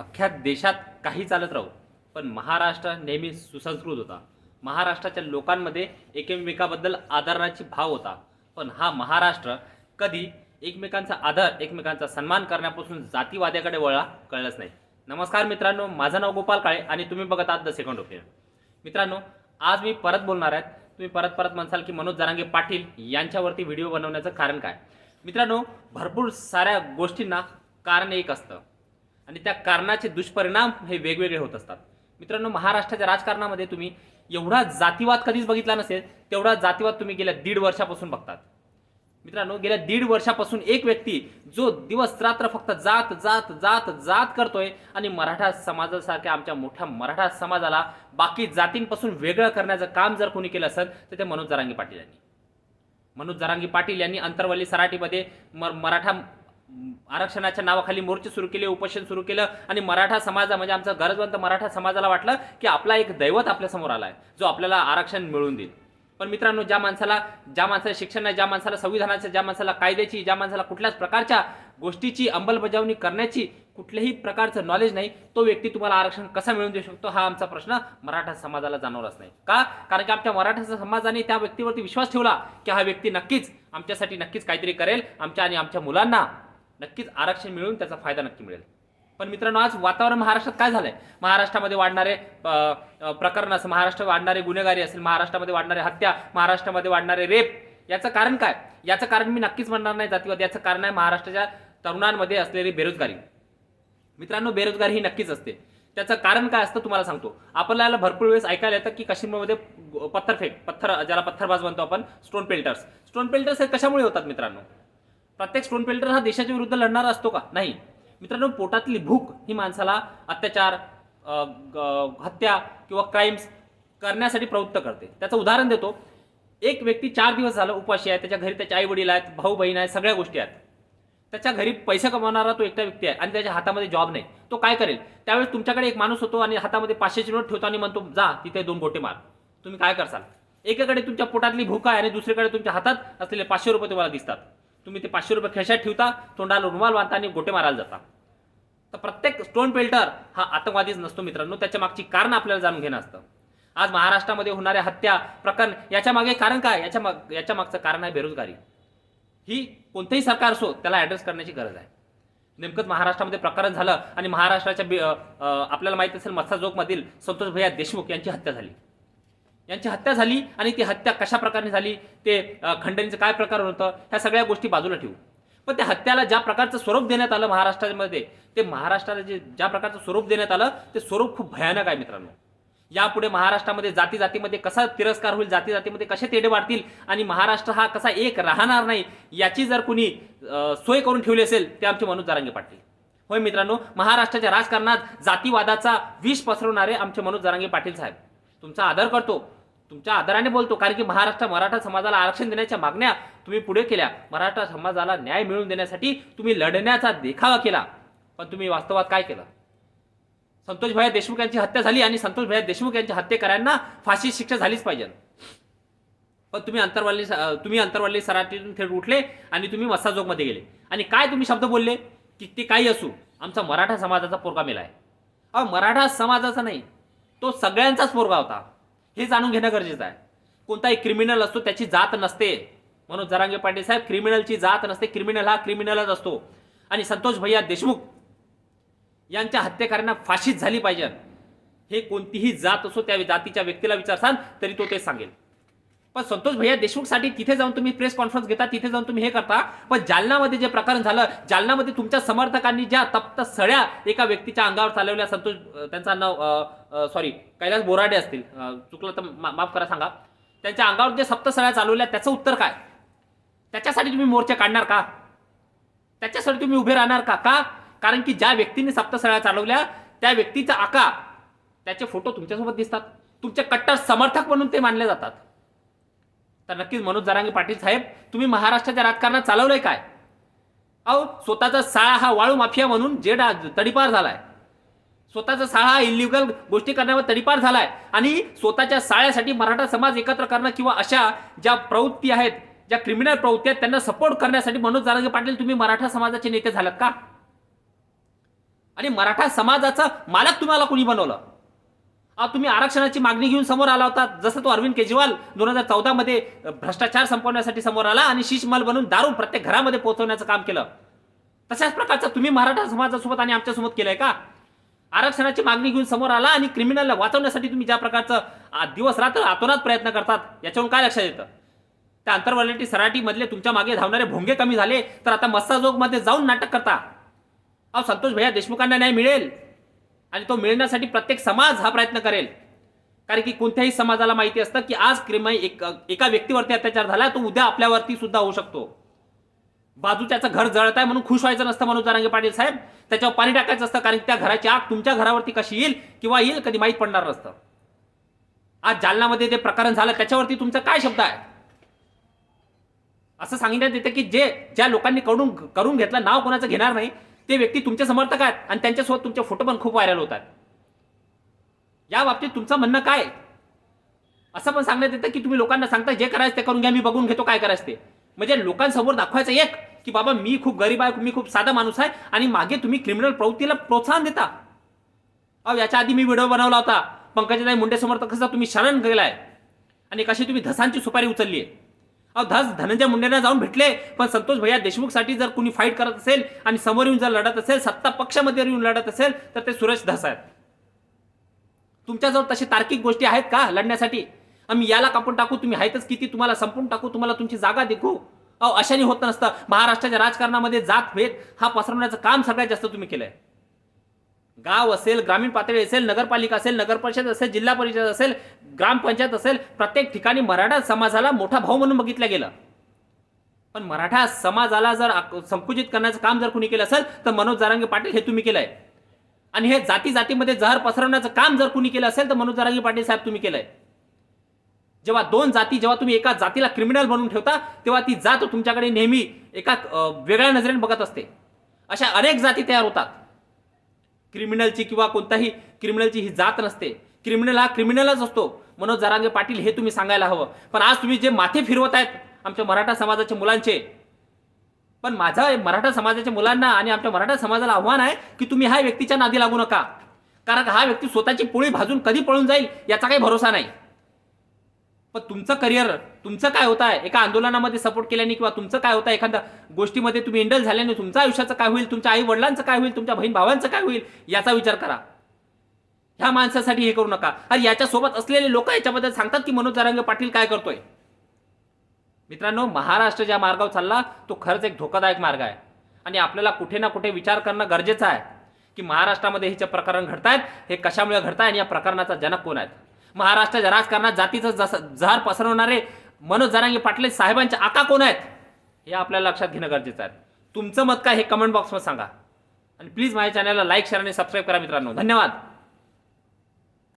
अख्ख्या देशात काही चालत राहू. पण महाराष्ट्र नेहमी सुसंस्कृत होता. महाराष्ट्राच्या लोकांमध्ये एकमेकाबद्दल आदरणाची भाव होता. पण हा महाराष्ट्र कधी एकमेकांचा आदर एकमेकांचा सन्मान करण्यापासून जातीवाद्याकडे वळला कळलंच नाही. नमस्कार मित्रांनो माझं नाव गोपाल काळे आणि तुम्ही बघत आहात द सेकंड ओपिनियन. मित्रांनो आज मी परत बोलणार आहे. तुम्ही परत परत म्हणसाल की मनोज जरांगे पाटील यांच्यावरती व्हिडिओ बनवण्याचं कारण काय? मित्रांनो भरपूर साऱ्या गोष्टींना कारण एक असतं. आणि त्या कारणाचे दुष्परिणाम हे वेगवेगळे होत असतात. मित्रांनो महाराष्ट्राच्या राजकारणामध्ये तुम्ही एवढा जातीवाद कधीच बघितला नसेल तेवढा जातीवाद तुम्ही गेल्या दीड वर्षापासून बघतात. मित्रांनो गेल्या दीड वर्षापासून एक व्यक्ती जो दिवस रात्र फक्त जात जात जात जात करतोय आणि मराठा समाजासारख्या आमच्या मोठ्या मराठा समाजाला बाकी जातींपासून वेगळं करण्याचं काम जर कोणी केलं असेल तर ते मनोज जरांगी पाटील यांनी. मनोज जरांगी पाटील यांनी अंतरवली सराटीमध्ये म- मराठा आरक्षणाच्या नावाखाली मोर्चे सुरू केले उपोषण सुरू केलं आणि मराठा समाजा म्हणजे आमचा गरजवंत मराठा समाजाला वाटलं की आपला एक दैवत आपल्यासमोर आला आहे जो आपल्याला आरक्षण मिळवून देईल. पण मित्रांनो ज्या माणसाला ज्या माणसाला शिक्षण नाही ज्या माणसाला संविधानाच्या ज्या माणसाला कायद्याची ज्या माणसाला कुठल्याच प्रकारच्या गोष्टीची अंमलबजावणी करण्याची कुठल्याही प्रकारचं नॉलेज नाही तो व्यक्ती तुम्हाला आरक्षण कसा मिळवून देऊ शकतो हा आमचा प्रश्न मराठा समाजाला जाणवलाच नाही. का? कारण की आमच्या मराठा समाजाने त्या व्यक्तीवरती विश्वास ठेवला की हा व्यक्ती नक्कीच आमच्यासाठी नक्कीच काहीतरी करेल आमच्या आणि आमच्या मुलांना. नक्कीच आरक्षण मिळून त्याचा फायदा नक्की मिळेल. पण मित्रांनो आज वातावरण महाराष्ट्रात काय झालंय? महाराष्ट्रामध्ये वाढणारे प्रकरण असं महाराष्ट्र वाढणारे गुन्हेगारी असेल महाराष्ट्रामध्ये वाढणारे हत्या महाराष्ट्रामध्ये वाढणारे रेप याचं कारण काय? याचं कारण मी नक्कीच म्हणणार नाही जातीवाद याचं कारण आहे महाराष्ट्राच्या तरुणांमध्ये असलेली बेरोजगारी. मित्रांनो बेरोजगारी ही नक्कीच असते. त्याचं कारण काय असतं तुम्हाला सांगतो. आपल्याला भरपूर वेळेस ऐकायला येतं की काश्मीरमध्ये पत्थरफेक पत्थर ज्याला पत्थरबाज म्हणतो आपण स्टोन पेल्टर्स स्टोन पेल्टर्स हे कशामुळे होतात मित्रांनो? प्रत्येक स्टोन पेल्टर हा देशाच्या विरुद्ध लढणारा असतो का? नाही. मित्रांनो पोटातली भूक ही माणसाला अत्याचार हत्या किंवा क्राईम्स करण्यासाठी प्रवृत्त करते. त्याचं उदाहरण देतो. एक व्यक्ती चार दिवस झालं उपाशी आहे त्याच्या घरी त्याचे आई वडील आहेत भाऊ बहीण आहेत सगळ्या गोष्टी आहेत. त्याच्या घरी पैसे कमावणारा तो एकटा व्यक्ती आहे आणि त्याच्या हातामध्ये जॉब नाही. तो काय करेल? त्यावेळेस तुमच्याकडे एक माणूस होतो आणि हातामध्ये पाचशेची नोट ठेवतो आणि म्हणतो जा तिथे दोन गोटे मार. तुम्ही काय करसाल? एकाकडे तुमच्या पोटातली भूक आहे आणि दुसरीकडे तुमच्या हातात असलेले पाचशे रुपये तुम्हाला दिसतात. तुम्ही ते पाचशे रुपये खिशात ठेवता तोंडाला रुमाल बांधता आणि गोटे मारायला जाता. तर प्रत्येक स्टोन पेल्टर हा आतंकवादीच नसतो मित्रांनो. त्याच्या मागची कारण आपल्याला जाणून घेणं असतं. आज महाराष्ट्रामध्ये होणाऱ्या हत्या प्रकरण याच्या मागे कारण काय? याच्या माग याच्या मागचं कारण आहे बेरोजगारी. ही कोणतंही सरकार असो त्याला ॲड्रेस करण्याची गरज आहे. नेमकंच महाराष्ट्रामध्ये प्रकरण झालं आणि महाराष्ट्राच्या आपल्याला माहीत असेल मत्साजोगमधील संतोष भैया देशमुख यांची हत्या झाली. यांची हत्या झाली आणि ती हत्या कशा प्रकारे झाली ते खंडणीचं काय प्रकार होतं ह्या सगळ्या गोष्टी बाजूला ठेवू. पण त्या हत्याला ज्या प्रकारचं स्वरूप देण्यात आलं महाराष्ट्रामध्ये ते महाराष्ट्राला जे ज्या प्रकारचं स्वरूप देण्यात आलं ते स्वरूप खूप भयानक आहे मित्रांनो. यापुढे महाराष्ट्रामध्ये जाती जातीमध्ये कसा तिरस्कार होईल जाती जातीमध्ये कसे तेढे वाढतील आणि महाराष्ट्र हा कसा एक राहणार नाही याची जर कुणी सोय करून ठेवली असेल ते आमचे मनोज जारांगे पाटील. होय मित्रांनो महाराष्ट्राच्या राजकारणात जातीवादाचा विष पसरवणारे आमचे मनोज जारांगे पाटील साहेब. तुमचा आदर करतो. तुमच्या आदराने बोलतो कारण की महाराष्ट्र मराठा समाजाला आरक्षण देण्याच्या मागण्या तुम्ही पुढे केल्या. मराठा समाजाला न्याय मिळवून देण्यासाठी तुम्ही लढण्याचा देखावा केला. पण तुम्ही वास्तवात काय केलं? संतोष भैया देशमुख यांची हत्या झाली आणि संतोष भैया देशमुख यांच्या हत्येकऱ्यांना फाशी शिक्षा झालीच पाहिजे. पण तुम्ही अंतरवाली तुम्ही अंतरवाली सराटीतून थेट उठले आणि तुम्ही मस्साजोगमध्ये गेले. आणि काय तुम्ही शब्द बोलले? की ते काही असू. आमचा मराठा समाजाचा पोरगा मेला आहे अहो मराठा समाजाचा नाही. तो सगळ्यांचाच पोरगा होता. हे जाणून घेणं गरजेचं आहे. कोणताही क्रिमिनल असतो त्याची जात नसते. म्हणून जरांगे पाटील साहेब क्रिमिनलची जात नसते. क्रिमिनल हा क्रिमिनलच असतो. आणि संतोष भैया देशमुख यांच्या हत्येकऱ्यांना फाशीच झाली पाहिजे. हे कोणतीही जात असो त्या जातीच्या व्यक्तीला विचारसान तरी तो ते सांगेल. पण संतोष भैया देशमुखसाठी तिथे जाऊन तुम्ही प्रेस कॉन्फरन्स घेता तिथे जाऊन तुम्ही हे करता. पण जालनामध्ये जे प्रकरण झालं जालनामध्ये तुमच्या समर्थकांनी ज्या तप्त सळ्या एका व्यक्तीच्या अंगावर चालवल्या संतोष त्यांचा त्यांचं नाव सॉरी कैलास बोराडे असतील. चुकलं तर मा- माफ करा सांगा. त्यांच्या अंगावर जे सप्त सळ्या चालवल्या त्याचं उत्तर काय? त्याच्यासाठी तुम्ही मोर्चा काढणार का? त्याच्यासाठी तुम्ही उभे राहणार का? का? कारण की ज्या व्यक्तीने सप्तसळ्या चालवल्या त्या व्यक्तीचा आका त्याचे फोटो तुमच्यासोबत दिसतात. तुमचे कट्टर समर्थक म्हणून ते मानले जातात. तर नक्कीच मनोज जरांगे पाटील साहेब तुम्ही महाराष्ट्राच्या राजकारणात चालवलंय काय? अहो स्वतःचा साळा हा वाळू माफिया म्हणून जेडा तडीपार झालाय. स्वतःचा साळा हा इलिगल गोष्टी करण्यावर तडीपार झालाय. आणि स्वतःच्या साळ्यासाठी मराठा समाज एकत्र करणं किंवा अशा ज्या प्रवृत्ती आहेत ज्या क्रिमिनल प्रवृत्ती आहेत त्यांना सपोर्ट करण्यासाठी मनोज जारंगे पाटील तुम्ही मराठा समाजाचे नेते झालात का? आणि मराठा समाजाचं मालक तुम्हाला कोणी बनवलं? तुम्ही आरक्षणाची मागणी घेऊन समोर आला होता. जसं तो अरविंद केजरीवाल दोन हजार चौदा मध्ये भ्रष्टाचार संपवण्यासाठी समोर आला आणि शीशमल बनून दारू प्रत्येक घरामध्ये पोहोचवण्याचं काम केलं. तशाच प्रकारचं तुम्ही मराठा समाजासोबत आणि आमच्यासोबत केलंय का? आरक्षणाची मागणी घेऊन समोर आला आणि क्रिमिनलला वाचवण्यासाठी तुम्ही ज्या प्रकारचं दिवस रात्र आतोनात प्रयत्न करतात याच्यावरून काय लक्षात येतं? त्या आंतरवलटी सराटीमधले तुमच्या मागे धावणारे भोंगे कमी झाले तर आता मस्साजोगमध्ये जाऊन नाटक करता. अहो संतोष भैया देशमुखांना न्याय मिळेल. आणि तो मिळण्यासाठी प्रत्येक समाज हा प्रयत्न करेल. कारण की कोणत्याही समाजाला माहिती असतं की आज क्रिमय एक एका व्यक्तीवरती अत्याचार झाला तो उद्या आपल्यावरती सुद्धा होऊ शकतो. बाजूच्याचं घर जळत आहे म्हणून खुश व्हायचं नसतं मनोज जारांगे पाटील साहेब. त्याच्यावर पाणी टाकायचं असतं कारण त्या घराची आग तुमच्या घरावरती कशी येईल किंवा येईल कधी माहीत पडणार नसतं. आज जालनामध्ये ते प्रकरण झालं त्याच्यावरती तुमचा काय शब्द आहे? असं सांगण्यात येतं की जे ज्या लोकांनी करून करून घेतलं नाव कोणाचं घेणार नाही. ते व्यक्ती तुमचे समर्थक आहेत आणि त्यांच्यासोबत तुमचे फोटो पण खूप व्हायरल होतात. या बाबतीत तुमचं म्हणणं काय? असं पण सांगण्यात येतं की तुम्ही लोकांना सांगता जे करायचं ते करून घ्या मी बघून घेतो काय करायचं ते. म्हणजे लोकांसमोर दाखवायचं एक की बाबा मी खूप गरीब आहे मी खूप साधा माणूस आहे आणि मागे तुम्ही क्रिमिनल प्रवृत्तीला प्रोत्साहन देता. अहो याच्या आधी मी व्हिडिओ बनवला होता. पंकजाताई मुंडे समर्थ कसा तुम्ही शरण गेलाय? आणि कशी तुम्ही धसांची सुपारी उचलली आहे? अहो धस धनंजय मुंडेंना जाऊन भेटले. पण संतोष भैया देशमुखसाठी जर कुणी फाईट करत असेल आणि समोर येऊन जर लढत असेल सत्ता पक्षामध्ये येऊन लढत असेल तर ते सुरेश धस आहेत. तुमच्याजवळ तशी तार्किक गोष्टी आहेत का लढण्यासाठी? आम्ही याला कापून टाकू तुम्ही आहेतच किती तुम्हाला संपून टाकू तुम्हाला तुमची जागा देखू. अहो अशाने होत नसतं. महाराष्ट्राच्या राजकारणामध्ये जात भेद हा पसरवण्याचं काम सगळ्यात जास्त तुम्ही केलंय. गाव असेल ग्रामीण पातळी असेल नगरपालिका असेल नगर परिषद असेल जिल्हा परिषद असेल ग्रामपंचायत असेल प्रत्येक ठिकाणी मराठा समाजाला मोठा भाऊ म्हणून बघितलं गेलं. पण मराठा समाजाला जर आक- संकुचित करण्याचं काम जर कुणी केलं असेल तर मनोज जारांगे पाटील हे तुम्ही केलंय. आणि हे जाती जातीमध्ये जहर पसरवण्याचं काम जर कुणी केलं असेल तर मनोज जारांगे पाटील साहेब तुम्ही केलंय. जेव्हा दोन जाती जेव्हा तुम्ही एका जातीला क्रिमिनल बनवून ठेवता तेव्हा ती जात तुमच्याकडे नेहमी एका वेगळ्या नजरेने बघत असते. अशा अनेक जाती तयार होतात. क्रिमिनलची किंवा कोणताही क्रिमिनलची ही जात नसते. क्रिमिनल हा क्रिमिनलच असतो. मनोज जरांगे पाटील हे तुम्ही सांगायला हवं. पण आज तुम्ही जे माथे फिरवत आहेत आमच्या मराठा समाजाच्या मुलांचे. पण माझा मराठा समाजाच्या मुलांना आणि आमच्या मराठा समाजाला आव्हान आहे की तुम्ही ह्या व्यक्तीच्या नादी लागू नका. कारण हा व्यक्ती स्वतःची पोळी भाजून कधी पळून जाईल याचा काही भरोसा नाही. पण तुमचं करिअर तुमचं काय होत आहे एका आंदोलनामध्ये सपोर्ट केल्याने किंवा तुमचं काय होतं एखाद्या गोष्टीमध्ये तुम्ही इंडल झाल्याने तुमच्या आयुष्याचं काय होईल? तुमच्या आई वडिलांचं काय होईल? तुमच्या बहीण भावांचं काय होईल? याचा विचार करा. ह्या माणसासाठी हे करू नका. आणि याच्यासोबत असलेले लोक याच्याबद्दल सांगतात की मनोज जरांगे पाटील काय करतोय? मित्रांनो महाराष्ट्र ज्या मार्गावर चालला तो खरंच एक धोकादायक मार्ग आहे. आणि आपल्याला कुठे ना कुठे विचार करणं गरजेचं आहे की महाराष्ट्रामध्ये हे जे प्रकरण घडतायत हे कशामुळे घडताय आणि या प्रकरणाचा जनक कोण आहेत? महाराष्ट्राच्या राजकारणात जातीचं जसं जहार पसरवणारे मनोज जरांगे पाटले साहेबांचे आका कोण आहेत? हे आपल्याला लक्षात घेणं गरजेचं आहे. तुमचं मत काय हे कमेंट बॉक्समध्ये सांगा. आणि प्लीज माझ्या चॅनलला लाईक शेअर आणि सबस्क्राईब करा मित्रांनो. धन्यवाद.